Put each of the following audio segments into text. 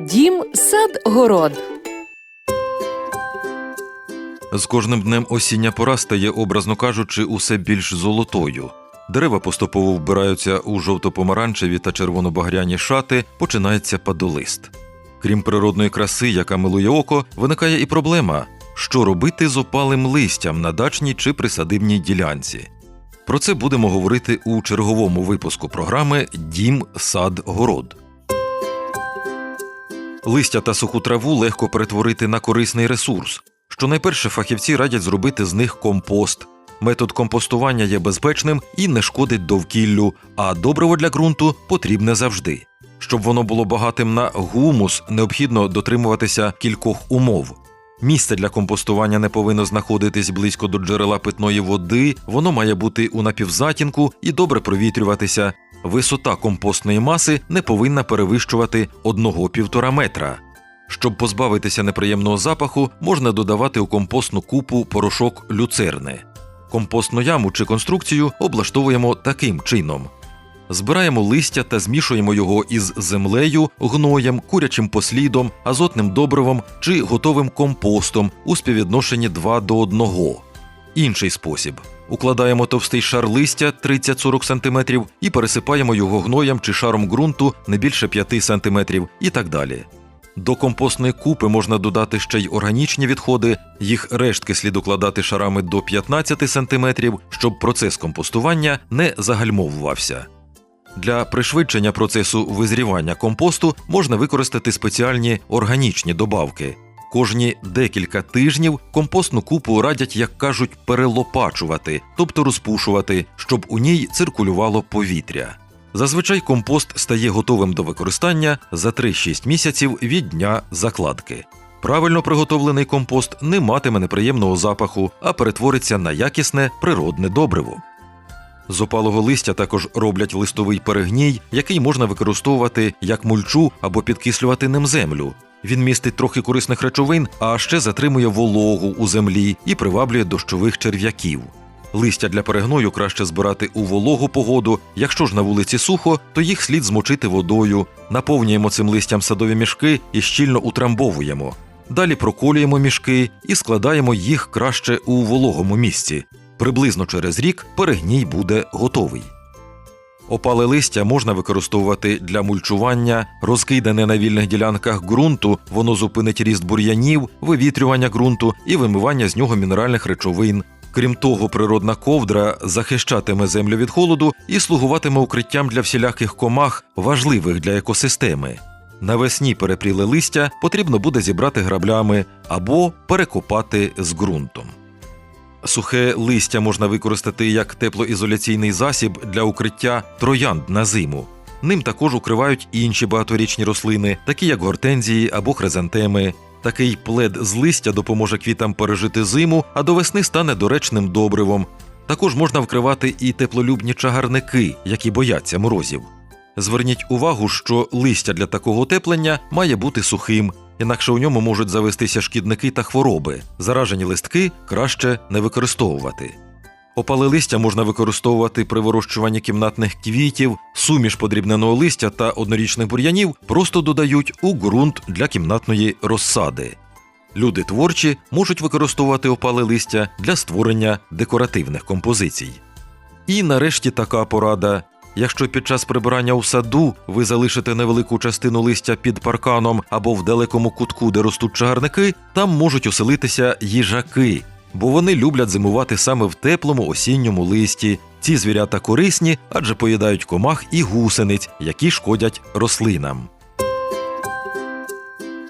Дім, сад, город. З кожним днем осіння пора стає, образно кажучи, усе більш золотою. Дерева поступово вбираються у жовто-помаранчеві та червоно-багряні шати, починається падолист. Крім природної краси, яка милує око, виникає і проблема, що робити з опалим листям на дачній чи присадибній ділянці. Про це будемо говорити у черговому випуску програми Дім, сад, город. Листя та суху траву легко перетворити на корисний ресурс. Щонайперше фахівці радять зробити з них компост. Метод компостування є безпечним і не шкодить довкіллю, а добриво для ґрунту потрібне завжди. Щоб воно було багатим на гумус, необхідно дотримуватися кількох умов. Місце для компостування не повинно знаходитись близько до джерела питної води, воно має бути у напівзатінку і добре провітрюватися. Висота компостної маси не повинна перевищувати 1,5 метра. Щоб позбавитися неприємного запаху, можна додавати у компостну купу порошок люцерни. Компостну яму чи конструкцію облаштовуємо таким чином: збираємо листя та змішуємо його із землею, гноєм, курячим послідом, азотним добривом чи готовим компостом у співвідношенні 2 до 1. Інший спосіб. Укладаємо товстий шар листя 30-40 см і пересипаємо його гноєм чи шаром ґрунту не більше 5 см і так далі. До компостної купи можна додати ще й органічні відходи, їх рештки слід укладати шарами до 15 см, щоб процес компостування не загальмовувався. Для пришвидшення процесу визрівання компосту можна використати спеціальні органічні добавки. Кожні декілька тижнів компостну купу радять, як кажуть, перелопачувати, тобто розпушувати, щоб у ній циркулювало повітря. Зазвичай компост стає готовим до використання за 3-6 місяців від дня закладки. Правильно приготовлений компост не матиме неприємного запаху, а перетвориться на якісне природне добриво. З опалого листя також роблять листовий перегній, який можна використовувати як мульчу або підкислювати ним землю. Він містить трохи корисних речовин, а ще затримує вологу у землі і приваблює дощових черв'яків. Листя для перегною краще збирати у вологу погоду. Якщо ж на вулиці сухо, то їх слід змочити водою. Наповнюємо цим листям садові мішки і щільно утрамбовуємо. Далі проколюємо мішки і складаємо їх краще у вологому місці. Приблизно через рік перегній буде готовий. Опале листя можна використовувати для мульчування, розкидане на вільних ділянках ґрунту, воно зупинить ріст бур'янів, вивітрювання ґрунту і вимивання з нього мінеральних речовин. Крім того, природна ковдра захищатиме землю від холоду і слугуватиме укриттям для всіляких комах, важливих для екосистеми. Навесні перепріле листя потрібно буде зібрати граблями або перекопати з ґрунтом. Сухе листя можна використати як теплоізоляційний засіб для укриття троянд на зиму. Ним також укривають інші багаторічні рослини, такі як гортензії або хризантеми. Такий плед з листя допоможе квітам пережити зиму, а до весни стане доречним добривом. Також можна вкривати і теплолюбні чагарники, які бояться морозів. Зверніть увагу, що листя для такого утеплення має бути сухим, інакше у ньому можуть завестися шкідники та хвороби. Заражені листки краще не використовувати. Опале листя можна використовувати при вирощуванні кімнатних квітів, суміш подрібненого листя та однорічних бур'янів просто додають у ґрунт для кімнатної розсади. Люди творчі можуть використовувати опале листя для створення декоративних композицій. І нарешті така порада. Якщо під час прибирання у саду ви залишите невелику частину листя під парканом або в далекому кутку, де ростуть чагарники, там можуть оселитися їжаки, бо вони люблять зимувати саме в теплому осінньому листі. Ці звірята корисні, адже поїдають комах і гусениць, які шкодять рослинам.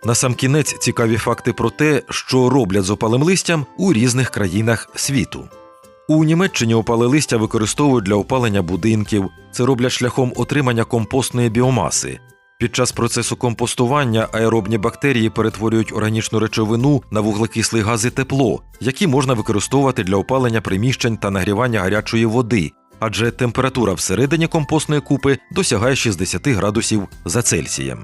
Насамкінець цікаві факти про те, що роблять з опалим листям у різних країнах світу. У Німеччині опале листя використовують для опалення будинків. Це роблять шляхом отримання компостної біомаси. Під час процесу компостування аеробні бактерії перетворюють органічну речовину на вуглекислий газ і тепло, які можна використовувати для опалення приміщень та нагрівання гарячої води, адже температура всередині компостної купи досягає 60 градусів за Цельсієм.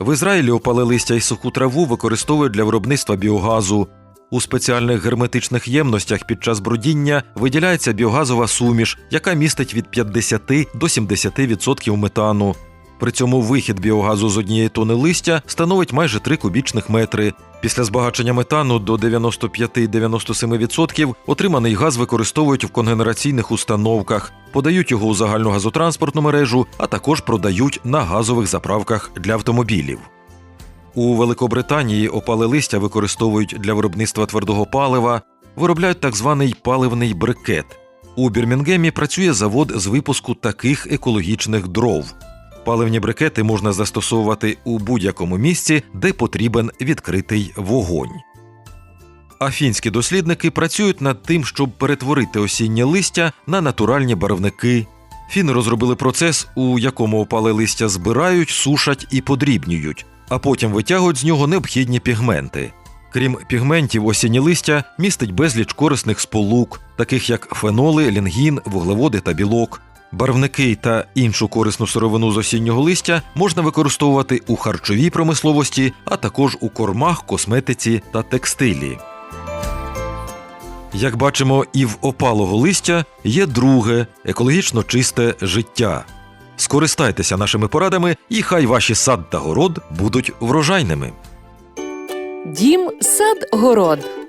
В Ізраїлі опале листя і суху траву використовують для виробництва біогазу. У спеціальних герметичних ємностях під час бродіння виділяється біогазова суміш, яка містить від 50 до 70% метану. При цьому вихід біогазу з однієї тони листя становить майже 3 кубічних метри. Після збагачення метану до 95-97% отриманий газ використовують в конгенераційних установках, подають його у загальну газотранспортну мережу, а також продають на газових заправках для автомобілів. У Великобританії опале листя використовують для виробництва твердого палива, виробляють так званий паливний брикет. У Бірмінгемі працює завод з випуску таких екологічних дров. Паливні брикети можна застосовувати у будь-якому місці, де потрібен відкритий вогонь. А фінські дослідники працюють над тим, щоб перетворити осіннє листя на натуральні барвники. Фіни розробили процес, у якому опале листя збирають, сушать і подрібнюють, а потім витягують з нього необхідні пігменти. Крім пігментів, осіннє листя містить безліч корисних сполук, таких як феноли, лінгін, вуглеводи та білок. Барвники та іншу корисну сировину з осіннього листя можна використовувати у харчовій промисловості, а також у кормах, косметиці та текстилі. Як бачимо, і в опалого листя є друге екологічно чисте життя. Скористайтеся нашими порадами, і хай ваші сад та город будуть врожайними. Дім сад город.